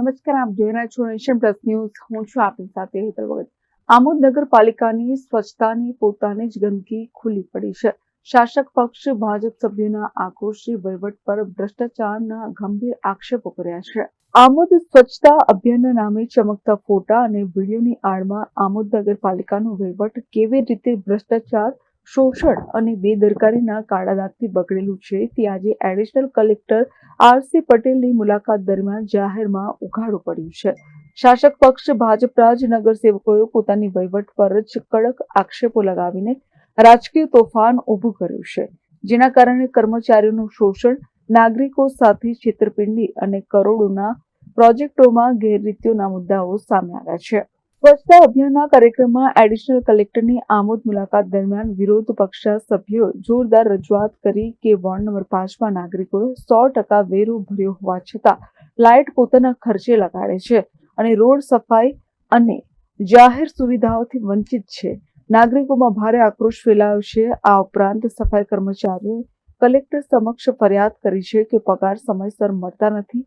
નમસ્કાર, આપ જોઈ રહ્યા છો નેશન પ્લસ ન્યૂઝ. હું છું આપની સાથે હેતલ ભગત. આમોદ નગરપાલિકાની સ્વચ્છતાની પોતાની જ ગંદકી ખુલ્લી પડી છે. શાસક પક્ષ, ભાજપ સભ્યોના આક્રોશી વહીવટ પર ભ્રષ્ટાચારના ગંભીર આક્ષેપો કર્યા છે. આમોદ સ્વચ્છતા અભિયાનના નામે ચમકતા ફોટા અને વિડીયોની આડમાં આમોદ નગરપાલિકાનો વહીવટ કેવી રીતે ભ્રષ્ટાચાર શોષણ અને બેદરકારીના કાળા દાગથી બગડેલું છે. તે આજે એડિશનલ કલેક્ટર આરસી પટેલની મુલાકાત દરમિયાન જાહેરમાં ઉઘાડું પડ્યું છે. શાસક પક્ષ ભાજપના જ નગરસેવકોએ પોતાની વહીવટ પર જ કડક આક્ષેપો લગાવીને રાજકીય તોફાન ઊભું કર્યું છે. જેના કારણે કર્મચારીઓનું શોષણ, નાગરિકો સાથે છેતરપિંડી અને કરોડોના પ્રોજેક્ટોમાં ગેરરીતિઓના મુદ્દાઓ સામે આવ્યા છે. સ્વચ્છતા અભિયાનના કાર્યક્રમમાં એડિશનલ કલેક્ટરની આમોદ મુલાકાત દરમિયાન વિરોધ પક્ષના સભ્યો જોરદાર રજૂઆત કરી કે વોર્ડ નંબર પાંચમાં નાગરિકોએ સો ટકા વેરો ભર્યો હોવા છતાં લાઇટ પોતાના ખર્ચે લગાડે છે અને રોડ સફાઈ અને જાહેર સુવિધાઓથી વંચિત છે. નાગરિકોમાં ભારે આક્રોશ ફેલાયો છે. આ ઉપરાંત સફાઈ કર્મચારીઓએ કલેક્ટર સમક્ષ ફરિયાદ કરી છે કે પગાર સમયસર મળતા નથી.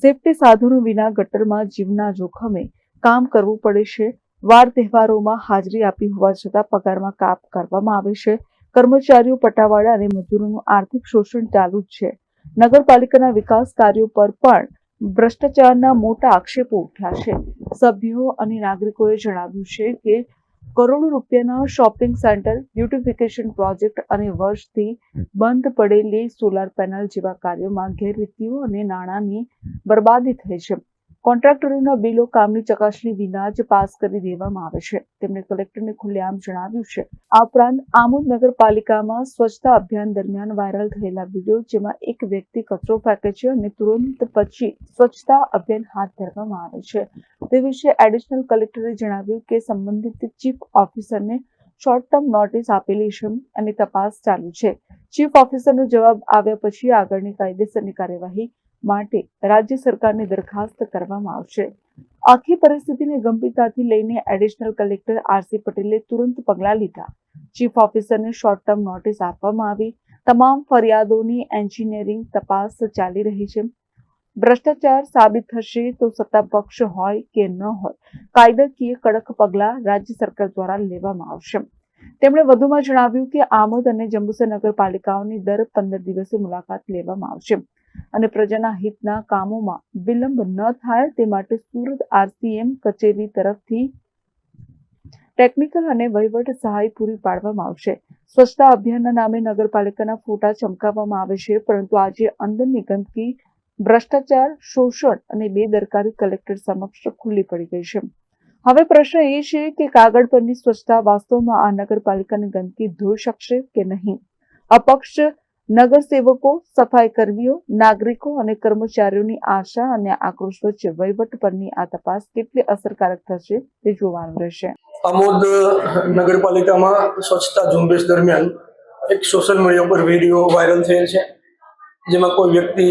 સેફટી સાધનો વિના ગટરમાં જીવના જોખમે કામ કરવું પડે છે. વાર તહેવારોમાં હાજરી આપી હોવા છતાં પગારમાં કાપ કરવામાં આવે છે. કર્મચારીઓ, પટાવાળા અને મજૂરોનું આર્થિક શોષણ ચાલુ જ છે. નગરપાલિકાના વિકાસ કાર્યો પર પણ ભ્રષ્ટાચારના મોટા આક્ષેપો ઉઠ્યા છે. સભ્યો અને નાગરિકોએ જણાવ્યું છે કે કરોડો રૂપિયાના શોપિંગ સેન્ટર, બ્યુટિફિકેશન પ્રોજેક્ટ અને વર્ષથી બંધ પડેલી સોલાર પેનલ જેવા કાર્યોમાં ગેરરીતિઓ અને નાણાંની બરબાદી થઈ છે. કોન્ટ્રાક્ટરોના બિલો કામની ચકાસણી વિના જ પાસ કરી દેવામાં આવે છે. તેમણે કલેક્ટરને ખુલ્લેઆમ જણાવ્યું છે. આ ઉપરાંત આમોદ નગરપાલિકામાં સ્વચ્છતા અભિયાન દરમિયાન વાયરલ થયેલા વીડિયો જેમાં એક વ્યક્તિ કચરો ફેંકે છે અને તુરંત પછી સ્વચ્છતા અભિયાન હાથ ધરવામાં આવે છે. તે વિશે એડિશનલ કલેક્ટરે જણાવ્યું કે સંબંધિત ચીફ ઓફિસરને શોર્ટ ટર્મ નોટિસ આપેલી છે અને તપાસ ચાલુ છે. ચીફ ઓફિસરનો જવાબ આવ્યા પછી આગળની કાયદેસરની કાર્યવાહી માટે રાજ્ય સરકારને દરખાસ્ત કરવામાં આવશે. આખી પરિસ્થિતિને ગંભીરતાથી લઈને એડિશનલ કલેક્ટર આરસી પટેલે તુરંત પગલાં લીધા. ચીફ ઓફિસરને શોર્ટ ટર્મ નોટિસ આપવામાં આવી. તમામ ફરિયાદોની એન્જિનિયરિંગ તપાસ ચાલી રહી છે. ભ્રષ્ટાચાર સાબિત થશે તો સત્તા પક્ષ હોય કે ન હોય, કાયદાકીય કડક પગલાં રાજ્ય સરકાર દ્વારા લેવામાં આવશે. તેમણે વધુમાં જણાવ્યું કે આમોદ અને જંબુસર નગરપાલિકાઓની દર પંદર દિવસે મુલાકાત લેવામાં આવશે. અને પ્રજાના હિતના કામોમાં વિલંબ ન થાય તે માટે સુરત આરસીએમ કચેરી તરફથી ટેકનિકલ અને વહીવટ સહાય પૂરી પાડવામાં આવશે. સ્વચ્છતા અભિયાનના નામે નગરપાલિકાના ફોટા ચમકાવવામાં આવે છે, પરંતુ આજે અંદરની ગંદકી, ભ્રષ્ટાચાર, શોષણ અને બેદરકારી કલેક્ટર સમક્ષ ખુલ્લી પડી ગઈ છે. હવે પ્રશ્ન એ છે કે કાગળ પરની સ્વચ્છતા વાસ્તવમાં આ નગરપાલિકાની ગંદકી ધોઈ શકશે કે નહીં? અપક્ષ નગરસેવકો સફાઈ કર્મીઓ નાગરિકો અને કર્મચારીઓની આશા અને આક્રોશ વચ્ચે વહીવટ પરની આ તપાસ કેટલી અસરકારક થશે તે જોવાનું રહેશે. આમોદ નગરપાલિકામાં સ્વચ્છતા ઝુંબેશ દરમિયાન એક સોશિયલ મીડિયા પર વીડિયો વાયરલ થયેલ છે. જેમાં કોઈ વ્યક્તિ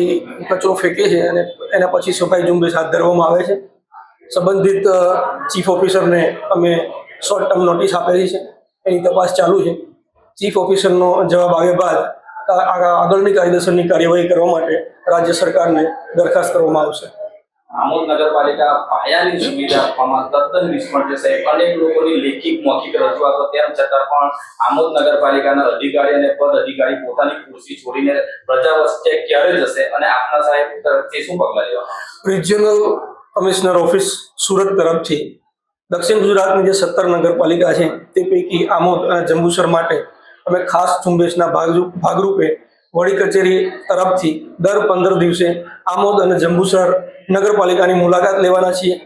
કચરો ફેંકે છે અને એના પછી સફાઈ ઝુંબેશ હાથ ધરવામાં આવે છે. સંબંધિત ચીફ ઓફિસરને અમે શોર્ટ ટર્મ નોટિસ આપેલી છે. એની તપાસ ચાલુ છે. ચીફ ઓફિસરનો જવાબ આવ્યા બાદ આગળની કાયદેસરની કાર્યવાહી કરવા માટે રાજ્ય સરકારને દરખાસ્ત કરવામાં આવશે. આમોદ નગરપાલિકા પાયાની સુવિધા આપવામાં તદ્દન નિષ્ફળ જશે. અનેક લોકોની લેખિત મૌખિક રજૂઆતો તેમ છતાં પણ આમોદ નગરપાલિકાના અધિકારી અને પદ અધિકારી પોતાની ખુરશી છોડીને પ્રજા વચ્ચે ક્યારે જશે અને આપના સાહેબ તરફથી શું પગલાં લેવા રિજિયનલ કમિશનર ઓફિસ સુરત તરફથી દક્ષિણ ગુજરાતની જે સત્તર નગરપાલિકા છે તે પૈકી આમોદ અને જંબુસર માટે અમે ખાસ ઝુંબેશના ભાગરૂ- ભાગરૂપે વડી કચેરી તરફથી દર પંદર દિવસે આમોદ અને જંબુસર નગરપાલિકાની મુલાકાત લેવાના છીએ.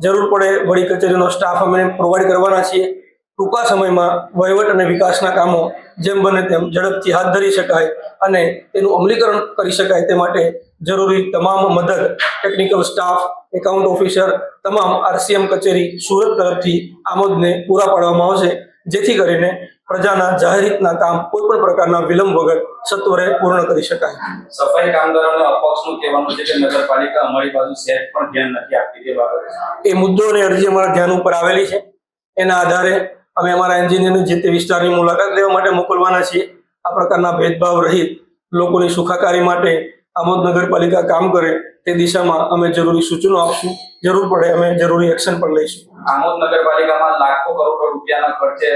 જરૂર પડે વડી કચેરીનો સ્ટાફ અમે પ્રોવાઈડ કરવાના છીએ. ટૂંકા સમયમાં વહીવટ અને વિકાસના કામો જેમ બને તેમ ઝડપથી હાથ ધરી શકાય અને તેનું અમલીકરણ કરી શકાય તે માટે જરૂરી તમામ મદદ ટેકનિકલ સ્ટાફ એકાઉન્ટ ઓફિસર તમામ આરસીએમ કચેરી સુરત તરફથી આમોદને પૂરા પાડવામાં આવશે. જેથી કરીને પ્રજાના જાહેરિતના કામ કોઈ પણ પ્રકારના વિલંબ વગર સત્વરે પૂર્ણ કરી શકાય. સફાઈ કામદારોના અપક્ષનું કહેવાનું છે કે નગરપાલિકા અમારી બાજુ સેટ પણ ધ્યાન નથી આપતી તે બાબતે. એ મુદ્દો અને અરજી અમારા ધ્યાન ઉપર આવેલી છે. એના આધારે અમે અમારા એન્જિનિયરને જે તે વિસ્તારની મુલાકાત લેવા માટે મોકલવાના છીએ. આ પ્રકારના ભેદભાવ રહિત લોકોની સુખાકારી માટે આમોદ નગરપાલિકા કામ કરે તે દિશામાં અમે જરૂરી સૂચનો આપશું. જરૂર પડે અમે જરૂરી એક્શન પણ લઈશું. આમોદ નગરપાલિકામાં લાખો કરોડો રૂપિયાના ખર્ચે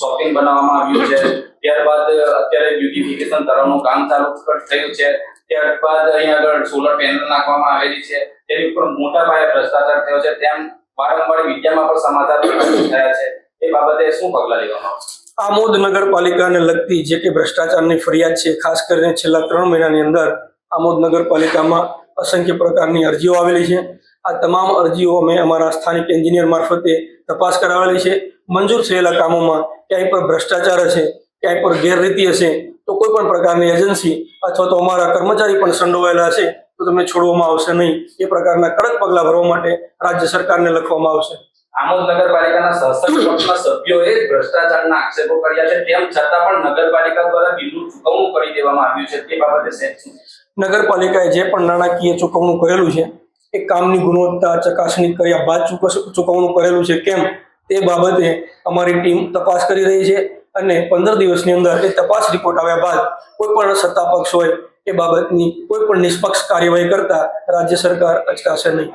શોપિંગ બનાવવામાં આવ્યું છે. ત્યારબાદ અત્યારે બ્યુટિફિકેશન તરફનું કામ ચાલુ થયું છે. ત્યારબાદ અહીંયા આગળ સોલર પેનલ નાખવામાં આવેલી છે. તેની ઉપર મોટા પાયે ભ્રષ્ટાચાર થયો છે. તેમ વારંવાર મીડિયામાં પણ સમાચાર થયા છે. એ બાબતે શું પગલાં લેવામાં આવશે? આમોદ નગરપાલિકાને લગતી જે કે ભ્રષ્ટાચારની ફરિયાદ છે, ખાસ કરીને છેલ્લા ત્રણ મહિનાની અંદર આમોદ નગરપાલિકામાં અસંખ્ય પ્રકારની અરજીઓ આવેલી છે. આ તમામ અરજીઓ અમે અમારા સ્થાનિક એન્જિનિયર મારફતે તપાસ કરાવેલી છે. મંજૂર થયેલા કામોમાં ક્યાંય પર ભ્રષ્ટાચાર હશે ક્યાંય પર ગેરરીતિ હશે તો કોઈ પણ પ્રકારની એજન્સી અથવા તો અમારા કર્મચારી પણ સંડોવાયેલા હશે તો તમને છોડવામાં આવશે નહીં. એ પ્રકારના કડક પગલાં ભરવા માટે રાજ્ય સરકારને લખવામાં આવશે. આમોદ નગરપાલિકાના શાસક પક્ષના સભ્યોએ ભ્રષ્ટાચારના આક્ષેપો કર્યા છે તેમ છતાં પણ નગરપાલિકા દ્વારા બિલનું ચૂકવણું કરી દેવામાં આવ્યું છે તે બાબતે નગરપાલિકાએ જે પણ નાણાકીય ચૂકવણું કરેલું છે એ કામની ગુણવત્તા ચકાસણી કર્યા બાદ ચૂકવણું કરેલું છે કેમ? તે બાબતે અમારી ટીમ તપાસ કરી રહી છે અને પંદર દિવસની અંદર એ તપાસ રિપોર્ટ આવ્યા બાદ કોઈ પણ સત્તા પક્ષ હોય એ બાબતની કોઈ પણ નિષ્પક્ષ કાર્યવાહી કરતા રાજ્ય સરકાર અચકાશે નહીં.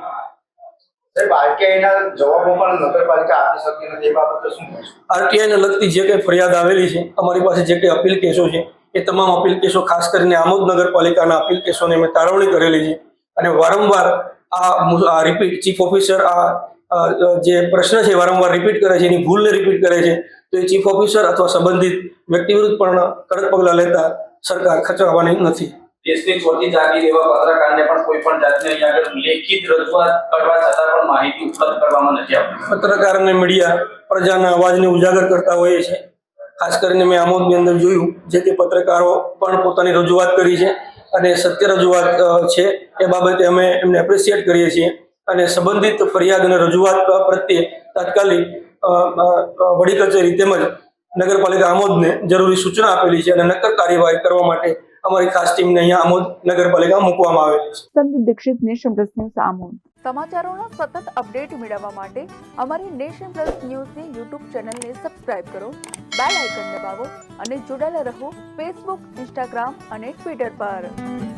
આરટીઆઈના લગતી જે કંઈ ફરિયાદ આવેલી છે અમારી પાસે જે કંઈ અપીલ કેસો છે એ તમામ અપીલ કેસો ખાસ કરીને આમોદ નગરપાલિકાના અપીલ કેસોને મેં તારવણી કરેલી છે. અને વારંવાર આ રિપીટ ચીફ ઓફિસર આ જે પ્રશ્ન છે વારંવાર રિપીટ કરે છે એની ભૂલને રિપીટ કરે છે તો એ ચીફ ઓફિસર અથવા સંબંધિત વ્યક્તિ વિરુદ્ધ પણ કડક પગલાં લેતા સરકાર ખચવાવાની નથી. દેશની ચોથી જાગીર એવા પત્રકારને પણ કોઈ પણ જાતની અહીંયા આગળ લેખિત રજૂઆત કરવા છતાં પણ માહિતી ઉપલબ્ધ કરવામાં નથી આવતી. પત્રકાર અને મીડિયા પ્રજાના અવાજને ઉજાગર કરતા હોઈએ છે. ખાસ કરીને મેં આમોદની અંદર જોયું જે તે પત્રકારો પણ પોતાની રજૂઆત કરી છે અને સત્ય રજૂઆત છે એ બાબતે અમે એમને એપ્રિશિએટ કરીએ છીએ. અને સંબંધિત ફરિયાદ અને રજૂઆત પ્રત્યે તાત્કાલિક વડી કચેરી તેમજ નગરપાલિકા આમોદને જરૂરી સૂચના આપેલી છે અને નક્કર કાર્યવાહી કરવા માટે અમારી ખાસ ટીમને અહીંયા આમોદ નગરપાલિકા મૂકવામાં આવેલી છે. Sandeep Dixit Nation Plus News Amod. સમાચારોના સતત અપડેટ મેળવવા માટે અમારી નેશન પ્લસ ન્યૂઝની યુટ્યુબ ચેનલને સબસ્ક્રાઇબ કરો બેલ આઇકન દબાવો અને જોડાયેલા રહો ફેસબુક ઇન્સ્ટાગ્રામ અને ટ્વિટર પર.